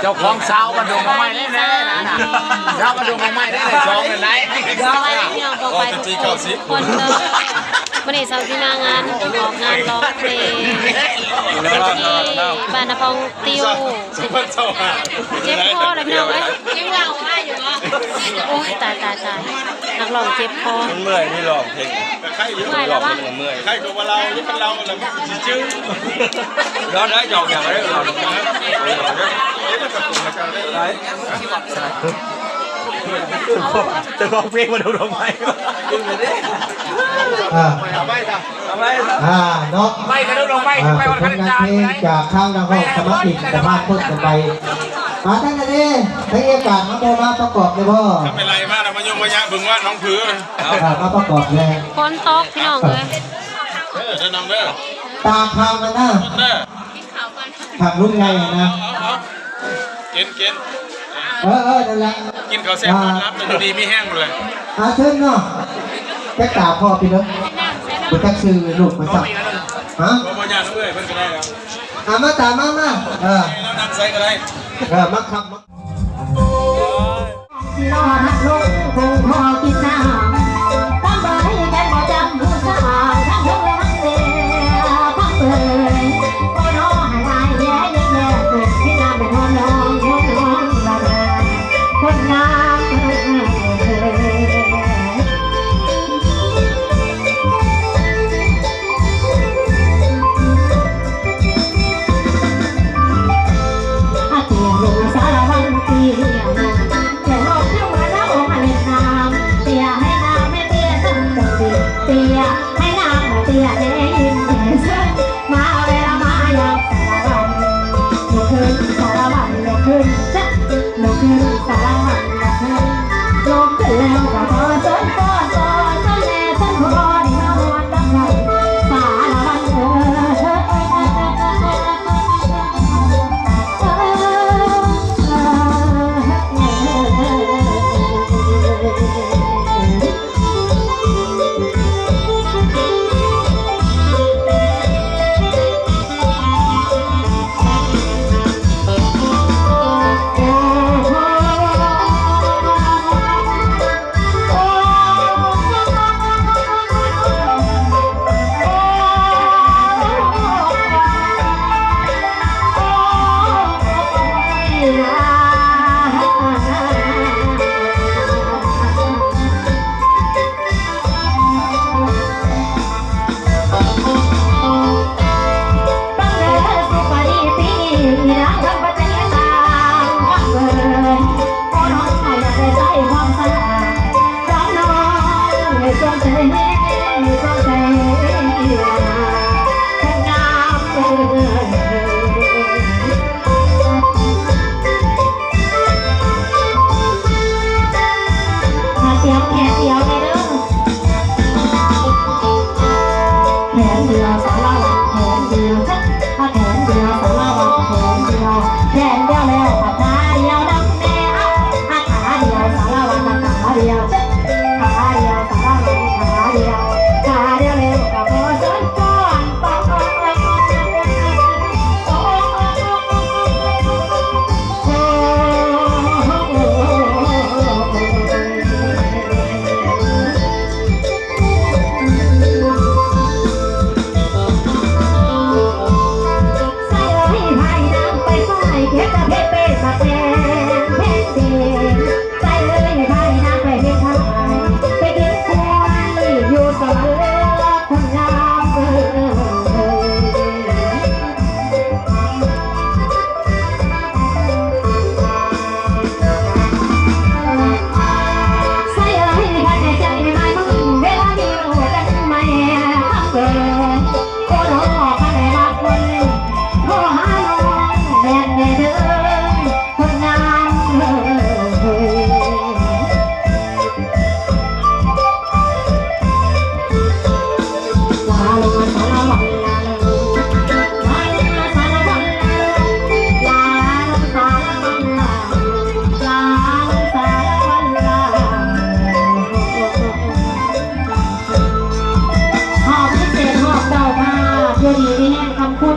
เจ้าของสาวมาดูมาใหม่ได้แน่นะสาวมาดูมาใหม่ได้เลยสองเลยไหนสบายดีพี่น้องบอกไปทุกคนเด้อวันนี้สาวที่มางานออกงานร้องเพลงที่บ้านนพงติวเจ็บคอเลยพี่น้องเอ้ยยังเล่าให้อยู่เหรอโอ้ยตายตายตาย นักร้องเจ็บคอมันเมื่อยนี่หลอกเพลงเมื่อยแล้ววะมันเมื่อยใครก็ว่าเรานี่เป็นเราแล้วมันจื้อย้อนได้หยอกอย่างไรหลอกนะจะร้องเพลงมาดูทำไมอ่าทำไมจ้ะทำไมอ่าเนาะไม่กระโดดลงไปอ่าไปผวันลคันงานจานเพลงจากข้างนักร้องสมัครติดสภาพพ้นกันไป มาท่านกันดิให้โอกาสมาโมมาประกอบเลยพ่อถ้าเป็นไรมากนะมายงมายะบึงว่าน้องผืออ่ามาประกอบเลยฝนตกพี่น้องเอ้ยเออจะนำเด้อตามทางมันนะเด้อทางรุ่นไงอะนะเอาเอากินกินเออเออนั่นแหละกินข้าวแซ่บนอนรับมันดีไม่แห้งหมดเลยอาเชิญเนาะแค่กราบพ่อพี่เนาะคุณตักซื้อลูกมาสักฮะพอมายะน้องเอ้ยเพิ่นก็ได้แล้วอ่ามาตามมามาเออแล้วนั่งใส่ก็ได้ เออมาขับมารอหักลงคงพอกินน้ำตั้งใบแกบ่จำผู้สาวทั้งลงและทั้งเสียทั้งเปิดโอ้น้อหายายแย่แย่แย่เกิดที่น้ำเป็นน้องน้องคนน้องละนาคนงาม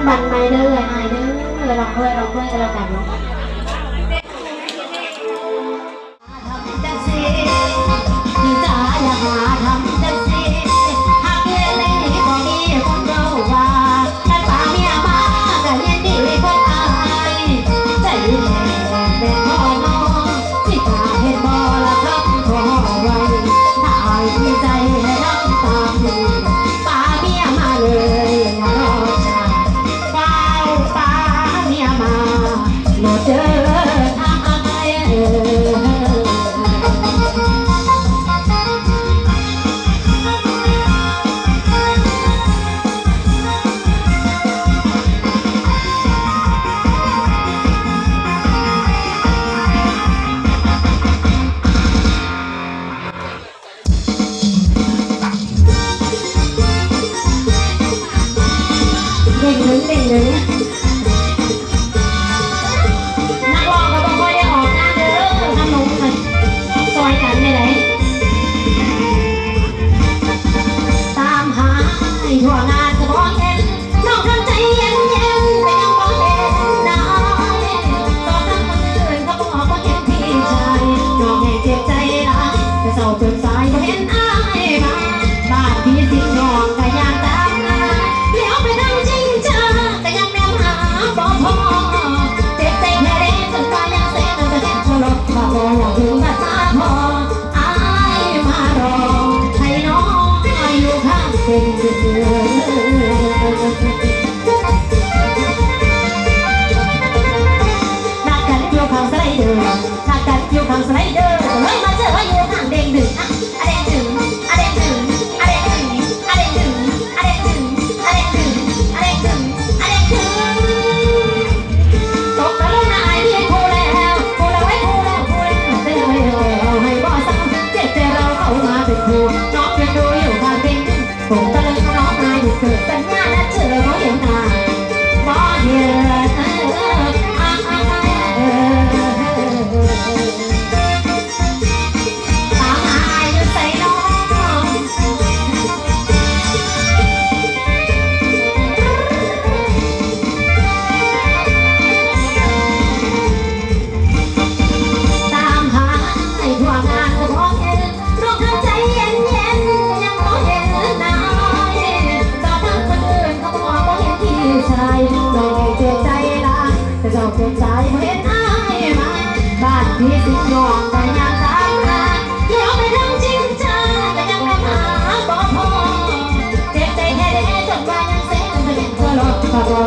บันไม่เด้อไอ้เด้อเราเพื่อเราเพื่อกันแล้วกันเ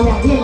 两片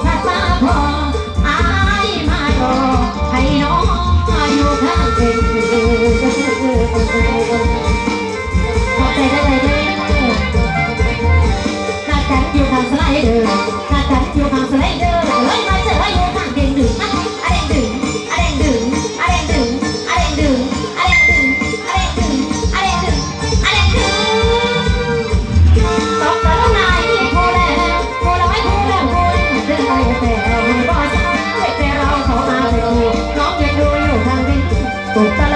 total.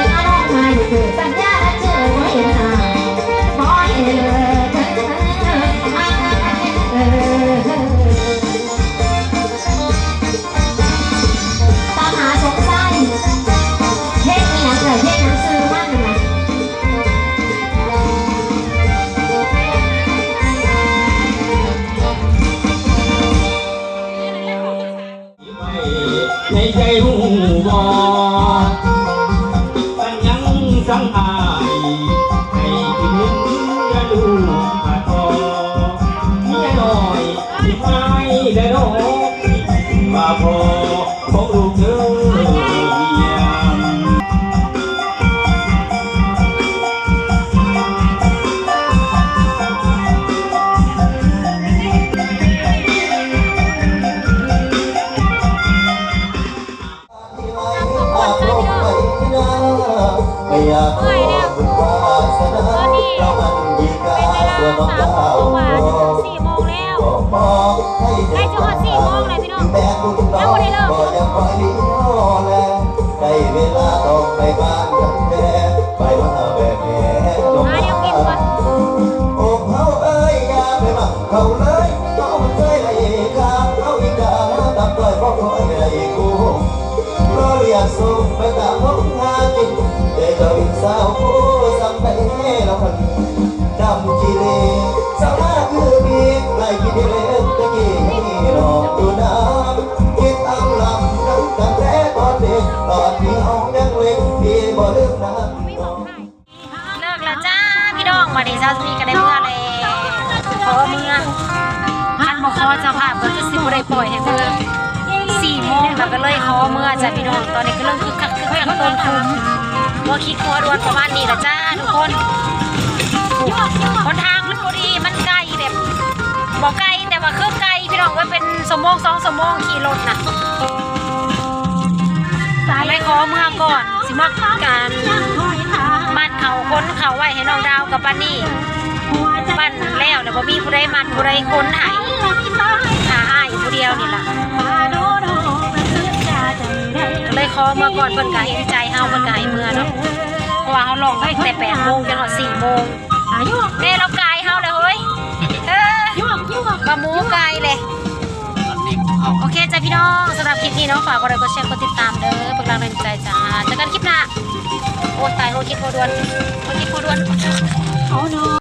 ลูกเธอไม่อยากขอบุญวาสนาเพรามันยิ่ง สามโมวงกว่าสี่โมงแล้วใกล้จะวันสี่โมงเลยพี่น้องแม่ลูกน้องก็ยังคอยเลี้ยวแลได้เวลาต้องไปบ้าน มาดีเจ้ามีกันได้เมื่อเลยขอเมื่อท่านบอกขอเจ้าภาพก็จะสิบได้ปล่อยให้เมื่อสี่โมงแล้วก็เลยขอเมื่อจ้ะพี่น้องตอนนี้ก็เริ่มคึกคักคึกคักต้นทุนว่าคิดครัวดวนประมาณนี้ละจ้าทุกคนคนทางมันพอดีมันไกลแบบบอกไกลแต่ว่าคือไกลพี่น้องก็เป็นสมโมงสองสมโมงขี่รถนะเลยขอเมื่อก่อนสิมาการ มัดเขาค้นเขาไว้ให้น้องดาวกับปานี่ปั้นแล้วเดี๋ยวบ่มีผู้ใดมัดผู้ใดค้นใหายหาอ้ายผู้เดียวนี่ล่ะเลยขอเมื่อก่อนเพิ่นก็เห็นใจเฮาเพิ่นก็ให้เมื่อเนาะเพราะว่าเฮาลองตั้งแต่8โมงจนถึง4โมงแม่เรากายเฮาเลยเฮ้ยเออบะหมูกายเลยโอเคจ้ะพี่น้องสำหรับคลิปนี้เนาะฝากกดไลค์กดแชร์กดติดตามเด้อเป็นกำลังใจจ้าเจอกันคลิปหน้า โอนไปโอนคิดโอนดวนโอนคิดโอนดวนเอาเนาะ